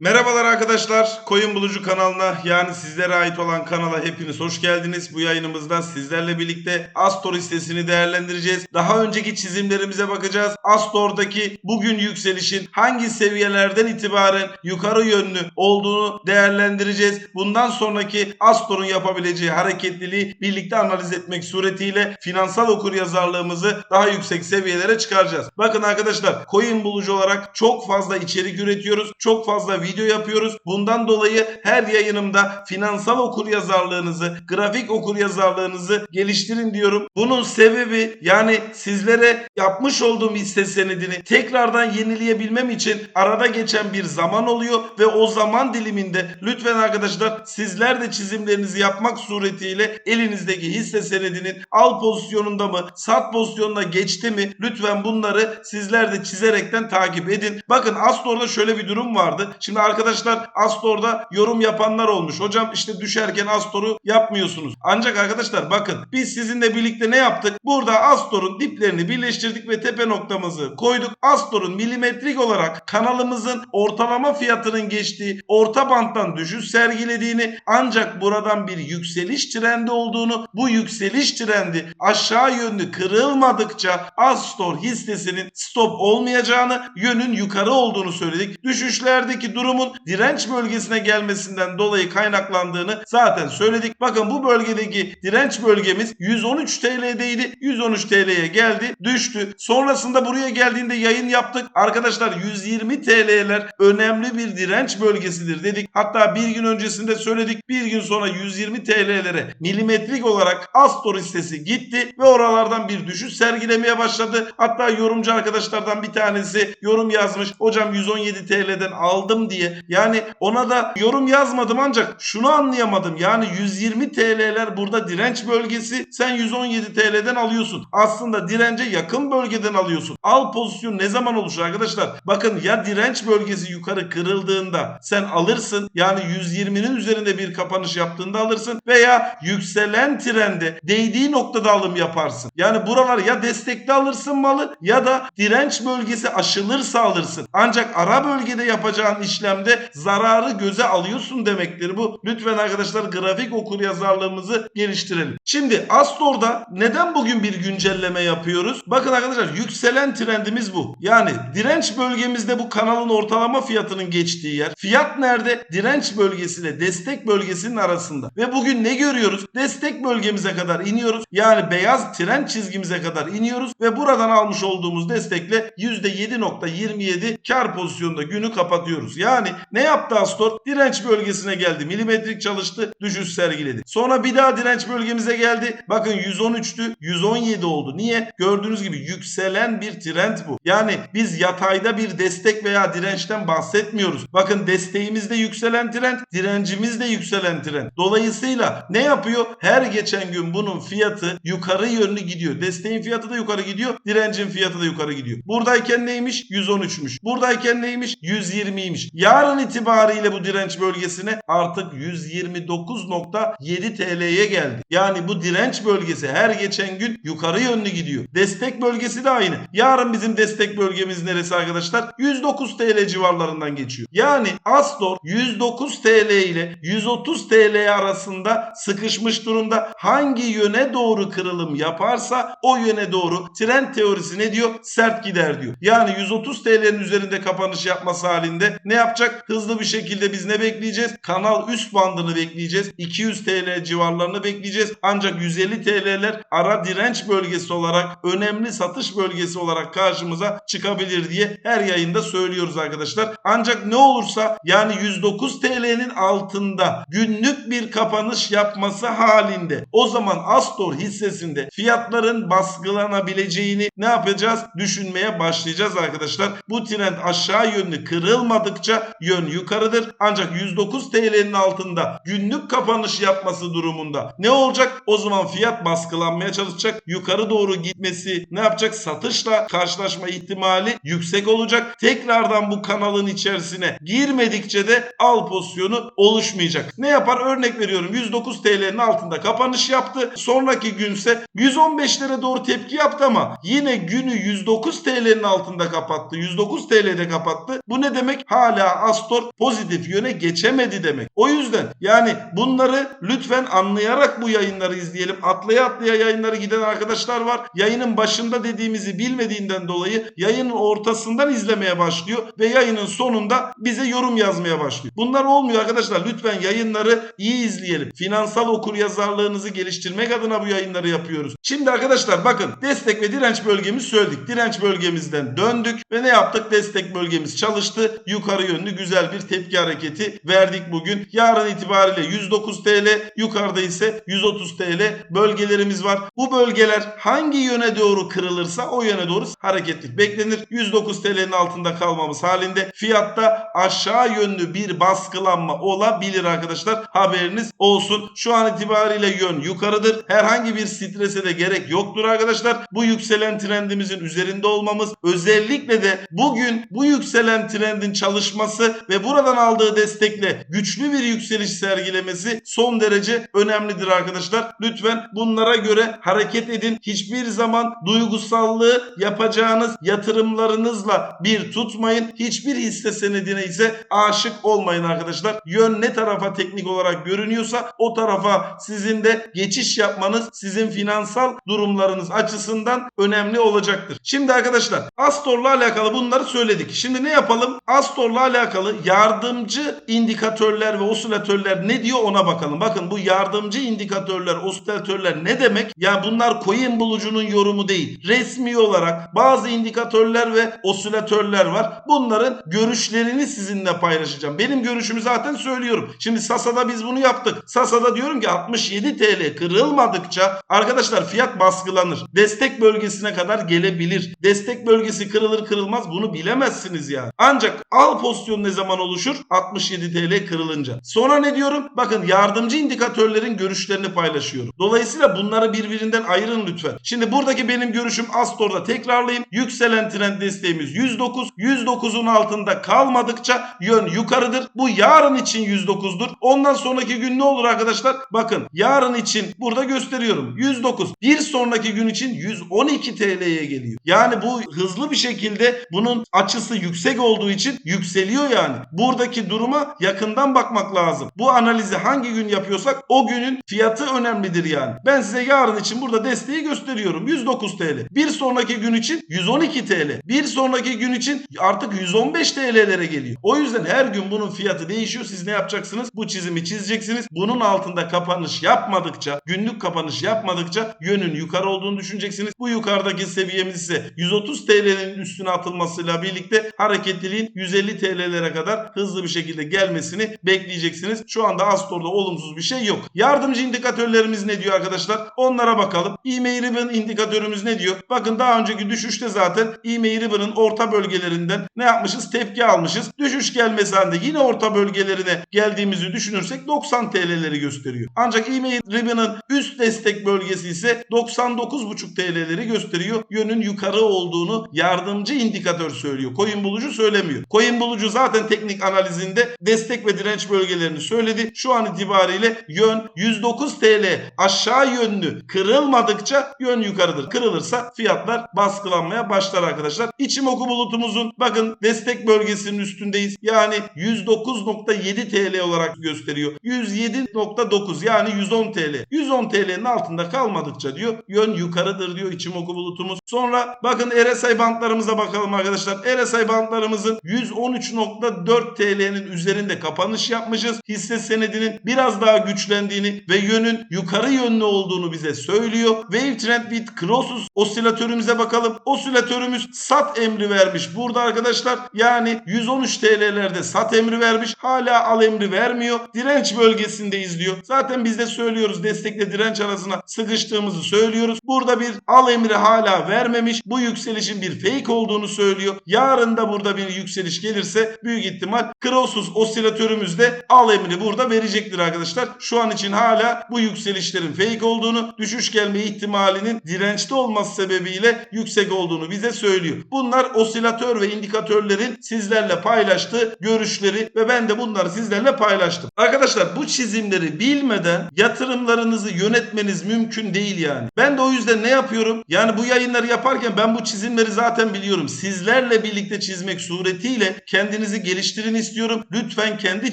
Merhabalar arkadaşlar. Koyun Bulucu kanalına yani sizlere ait olan kanala hepiniz hoş geldiniz. Bu yayınımızda sizlerle birlikte Astor hissesini değerlendireceğiz. Daha önceki çizimlerimize bakacağız. Astor'daki bugün yükselişin hangi seviyelerden itibaren yukarı yönlü olduğunu değerlendireceğiz. Bundan sonraki Astor'un yapabileceği hareketliliği birlikte analiz etmek suretiyle finansal okuryazarlığımızı daha yüksek seviyelere çıkaracağız. Bakın arkadaşlar Koyun Bulucu olarak çok fazla içerik üretiyoruz. Çok fazla yapıyoruz. Bundan dolayı her yayınımda finansal okuryazarlığınızı, grafik okuryazarlığınızı geliştirin diyorum. Bunun sebebi yani sizlere yapmış olduğum hisse senedini tekrardan yenileyebilmem için arada geçen bir zaman oluyor ve o zaman diliminde lütfen arkadaşlar sizler de çizimlerinizi yapmak suretiyle elinizdeki hisse senedinin al pozisyonunda mı, sat pozisyonuna geçti mi lütfen bunları sizler de çizerekten takip edin. Bakın Astor'da şöyle bir durum vardı. Şimdi arkadaşlar Astor'da yorum yapanlar olmuş. Hocam işte düşerken Astor'u yapmıyorsunuz. Ancak arkadaşlar bakın biz sizinle birlikte ne yaptık? Burada Astor'un diplerini birleştirdik ve tepe noktamızı koyduk. Astor'un milimetrik olarak kanalımızın ortalama fiyatının geçtiği orta banttan düşüş sergilediğini ancak buradan bir yükseliş trendi olduğunu bu yükseliş trendi aşağı yönlü kırılmadıkça Astor hissesinin stop olmayacağını yönün yukarı olduğunu söyledik. Düşüşlerdeki durumun direnç bölgesine gelmesinden dolayı kaynaklandığını zaten söyledik. Bakın bu bölgedeki direnç bölgemiz 113 TL'deydi. 113 TL'ye geldi, düştü. Sonrasında buraya geldiğinde yayın yaptık. Arkadaşlar 120 TL'ler önemli bir direnç bölgesidir dedik. Hatta bir gün öncesinde söyledik. Bir gün sonra 120 TL'lere milimetrik olarak Astor hissesi gitti ve oralardan bir düşüş sergilemeye başladı. Hatta yorumcu arkadaşlardan bir tanesi yorum yazmış. Hocam 117 TL'den aldım diye. Yani ona da yorum yazmadım ancak şunu anlayamadım. Yani 120 TL'ler burada direnç bölgesi. Sen 117 TL'den alıyorsun. Aslında dirence yakın bölgeden alıyorsun. Al pozisyon ne zaman oluşur arkadaşlar? Bakın ya direnç bölgesi yukarı kırıldığında sen alırsın. Yani 120'nin üzerinde bir kapanış yaptığında alırsın veya yükselen trende değdiği noktada alım yaparsın. Yani buralar ya destekli alırsın malı ya da direnç bölgesi aşılırsa alırsın. Ancak ara bölgede yapacağın işlemde zararı göze alıyorsun demektir bu. Lütfen arkadaşlar grafik okur yazarlığımızı geliştirelim. Şimdi Astor'da neden bugün bir güncelleme yapıyoruz? Bakın arkadaşlar yükselen trendimiz bu. Yani direnç bölgemizde bu kanalın ortalama fiyatının geçtiği yer. Fiyat nerede? Direnç bölgesiyle destek bölgesinin arasında. Ve bugün ne görüyoruz? Destek bölgemize kadar iniyoruz. Yani beyaz trend çizgimize kadar iniyoruz ve buradan almış olduğumuz destekle %7.27 kar pozisyonda günü kapatıyoruz. Yani ne yaptı Astor? Direnç bölgesine geldi. Milimetrik çalıştı. Düşüş sergiledi. Sonra bir daha direnç bölgemize geldi. Bakın 113'tü. 117 oldu. Niye? Gördüğünüz gibi yükselen bir trend bu. Yani biz yatayda bir destek veya dirençten bahsetmiyoruz. Bakın desteğimiz de yükselen trend, direncimiz de yükselen trend. Dolayısıyla ne yapıyor? Her geçen gün bunun fiyatı yukarı yönlü gidiyor. Desteğin fiyatı da yukarı gidiyor. Direncin fiyatı da yukarı gidiyor. Buradayken neymiş? 113'müş. Buradayken neymiş? 120'ymiş. Yarın itibariyle bu direnç bölgesine artık 129.7 TL'ye geldi. Yani bu direnç bölgesi her geçen gün yukarı yönlü gidiyor. Destek bölgesi de aynı. Yarın bizim destek bölgemiz neresi arkadaşlar? 109 TL civarlarından geçiyor. Yani Astor 109 TL ile 130 TL arasında sıkışmış durumda. Hangi yöne doğru kırılım yaparsa o yöne doğru trend teorisi ne diyor? Sert gider diyor. Yani 130 TL'nin üzerinde kapanış yapması halinde ne yapacak? Hızlı bir şekilde biz ne bekleyeceğiz? Kanal üst bandını bekleyeceğiz. 200 TL civarlarını bekleyeceğiz. Ancak 150 TL'ler ara direnç bölgesi olarak önemli satış bölgesi olarak karşımıza çıkabilir diye her yayında söylüyoruz arkadaşlar. Ancak ne olursa yani 109 TL'nin altında günlük bir kapanış yapması halinde o zaman Astor hissesinde fiyatların baskılanabileceğini ne yapacağız? Düşünmeye başlayacağız arkadaşlar. Bu trend aşağı yönlü kırılmadıkça yön yukarıdır. Ancak 109 TL'nin altında günlük kapanış yapması durumunda ne olacak? O zaman fiyat baskılanmaya çalışacak. Yukarı doğru gitmesi ne yapacak? Satışla karşılaşma ihtimali yüksek olacak. Tekrardan bu kanalın içerisine girmedikçe de al pozisyonu oluşmayacak. Ne yapar? Örnek veriyorum 109 TL'nin altında kapanış yaptı. Sonraki günse 115'lere doğru tepki yaptı ama yine günü 109 TL'nin altında kapattı. 109 TL'de kapattı. Bu ne demek? Hala hala Astor pozitif yöne geçemedi demek. O yüzden yani bunları lütfen anlayarak bu yayınları izleyelim. Atlaya atlaya yayınları giden arkadaşlar var. Yayının başında dediğimizi bilmediğinden dolayı yayının ortasından izlemeye başlıyor ve yayının sonunda bize yorum yazmaya başlıyor. Bunlar olmuyor arkadaşlar. Lütfen yayınları iyi izleyelim. Finansal okur yazarlığınızı geliştirmek adına bu yayınları yapıyoruz. Şimdi arkadaşlar bakın destek ve direnç bölgemiz söyledik. Direnç bölgemizden döndük ve ne yaptık? Destek bölgemiz çalıştı. Yukarı yönlü güzel bir tepki hareketi verdik bugün. Yarın itibariyle 109 TL, yukarıda ise 130 TL bölgelerimiz var. Bu bölgeler hangi yöne doğru kırılırsa o yöne doğru hareketlik beklenir. 109 TL'nin altında kalmamız halinde fiyatta aşağı yönlü bir baskılanma olabilir arkadaşlar. Haberiniz olsun. Şu an itibariyle yön yukarıdır. Herhangi bir strese de gerek yoktur arkadaşlar. Bu yükselen trendimizin üzerinde olmamız özellikle de bugün bu yükselen trendin çalışması ve buradan aldığı destekle güçlü bir yükseliş sergilemesi son derece önemlidir arkadaşlar. Lütfen bunlara göre hareket edin. Hiçbir zaman duygusallığı yapacağınız yatırımlarınızla bir tutmayın. Hiçbir hisse senedine ise aşık olmayın arkadaşlar. Yön ne tarafa teknik olarak görünüyorsa o tarafa sizin de geçiş yapmanız sizin finansal durumlarınız açısından önemli olacaktır. Şimdi arkadaşlar Astor'la alakalı bunları söyledik. Şimdi ne yapalım? Astor'la alakalı yardımcı indikatörler ve osilatörler ne diyor ona bakalım. Bakın bu yardımcı indikatörler, osilatörler ne demek? Ya bunlar coin bulucunun yorumu değil. Resmi olarak bazı indikatörler ve osilatörler var. Bunların görüşlerini sizinle paylaşacağım. Benim görüşümü zaten söylüyorum. Şimdi Sasa'da biz bunu yaptık. Sasa'da diyorum ki 67 TL kırılmadıkça arkadaşlar fiyat baskılanır. Destek bölgesine kadar gelebilir. Destek bölgesi kırılır kırılmaz bunu bilemezsiniz yani. Ancak al pozisyon ne zaman oluşur? 67 TL kırılınca. Sonra ne diyorum? Bakın yardımcı indikatörlerin görüşlerini paylaşıyorum. Dolayısıyla bunları birbirinden ayırın lütfen. Şimdi buradaki benim görüşüm Astor'da tekrarlayayım. Yükselen trend desteğimiz 109. 109'un altında kalmadıkça yön yukarıdır. Bu yarın için 109'dur. Ondan sonraki gün ne olur arkadaşlar? Bakın yarın için burada gösteriyorum. 109. Bir sonraki gün için 112 TL'ye geliyor. Yani bu hızlı bir şekilde bunun açısı yüksek olduğu için yükseliyor yani. Buradaki duruma yakından bakmak lazım. Bu analizi hangi gün yapıyorsak o günün fiyatı önemlidir yani. Ben size yarın için burada desteği gösteriyorum. 109 TL. Bir sonraki gün için 112 TL. Bir sonraki gün için artık 115 TL'lere geliyor. O yüzden her gün bunun fiyatı değişiyor. Siz ne yapacaksınız? Bu çizimi çizeceksiniz. Bunun altında kapanış yapmadıkça, günlük kapanış yapmadıkça yönün yukarı olduğunu düşüneceksiniz. Bu yukarıdaki seviyemiz ise 130 TL'nin üstüne atılmasıyla birlikte hareketliliğin 150 TL'lere kadar hızlı bir şekilde gelmesini bekleyeceksiniz. Şu anda Astor'da olumsuz bir şey yok. Yardımcı indikatörlerimiz ne diyor arkadaşlar? Onlara bakalım. EMA Ribbon indikatörümüz ne diyor? Bakın daha önceki düşüşte zaten EMA Ribbon'ın orta bölgelerinden ne yapmışız? Tepki almışız. Düşüş gelmesi halinde yine orta bölgelerine geldiğimizi düşünürsek 90 TL'leri gösteriyor. Ancak EMA Ribbon'ın üst destek bölgesi ise 99,5 TL'leri gösteriyor. Yönün yukarı olduğunu yardımcı indikatör söylüyor. Coin bulucu söylemiyor. Coin bulucu Zaten teknik analizinde destek ve direnç bölgelerini söyledi. Şu an itibariyle yön 109 TL aşağı yönlü kırılmadıkça yön yukarıdır. Kırılırsa fiyatlar baskılanmaya başlar arkadaşlar. İçim oku bulutumuzun bakın destek bölgesinin üstündeyiz. Yani 109.7 TL olarak gösteriyor. 107.9 yani 110 TL. 110 TL'nin altında kalmadıkça diyor yön yukarıdır diyor içim oku bulutumuz. Sonra bakın RSI bandlarımıza bakalım arkadaşlar. RSI bandlarımızın 113 5.4 TL'nin üzerinde kapanış yapmışız. Hisse senedinin biraz daha güçlendiğini ve yönün yukarı yönlü olduğunu bize söylüyor. Wave Trend with Crossus osilatörümüze bakalım. Osilatörümüz sat emri vermiş burada arkadaşlar. Yani 113 TL'lerde sat emri vermiş. Hala al emri vermiyor. Direnç bölgesinde izliyor. Zaten biz de söylüyoruz destekle direnç arasına sıkıştığımızı söylüyoruz. Burada bir al emri hala vermemiş. Bu yükselişin bir fake olduğunu söylüyor. Yarın da burada bir yükseliş gelirse büyük ihtimal Crossus osilatörümüz de al emri burada verecektir arkadaşlar. Şu an için hala bu yükselişlerin fake olduğunu, düşüş gelme ihtimalinin dirençte olması sebebiyle yüksek olduğunu bize söylüyor. Bunlar osilatör ve indikatörlerin sizlerle paylaştığı görüşleri ve ben de bunları sizlerle paylaştım. Arkadaşlar bu çizimleri bilmeden yatırımlarınızı yönetmeniz mümkün değil yani. Ben de o yüzden ne yapıyorum? Yani bu yayınları yaparken ben bu çizimleri zaten biliyorum. Sizlerle birlikte çizmek suretiyle kendinize kendinizi geliştirin istiyorum. Lütfen kendi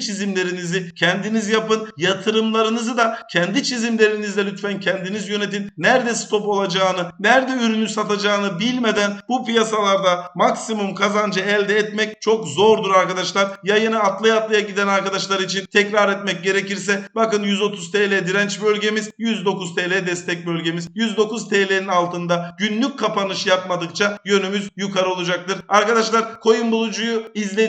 çizimlerinizi kendiniz yapın. Yatırımlarınızı da kendi çizimlerinizle lütfen kendiniz yönetin. Nerede stop olacağını, nerede ürünü satacağını bilmeden bu piyasalarda maksimum kazancı elde etmek çok zordur arkadaşlar. Yayını atlaya atlaya giden arkadaşlar için tekrar etmek gerekirse bakın 130 TL direnç bölgemiz, 109 TL destek bölgemiz. 109 TL'nin altında günlük kapanış yapmadıkça yönümüz yukarı olacaktır. Arkadaşlar coin bulucuyu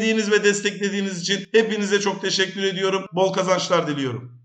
izlediğiniz ve desteklediğiniz için hepinize çok teşekkür ediyorum. Bol kazançlar diliyorum.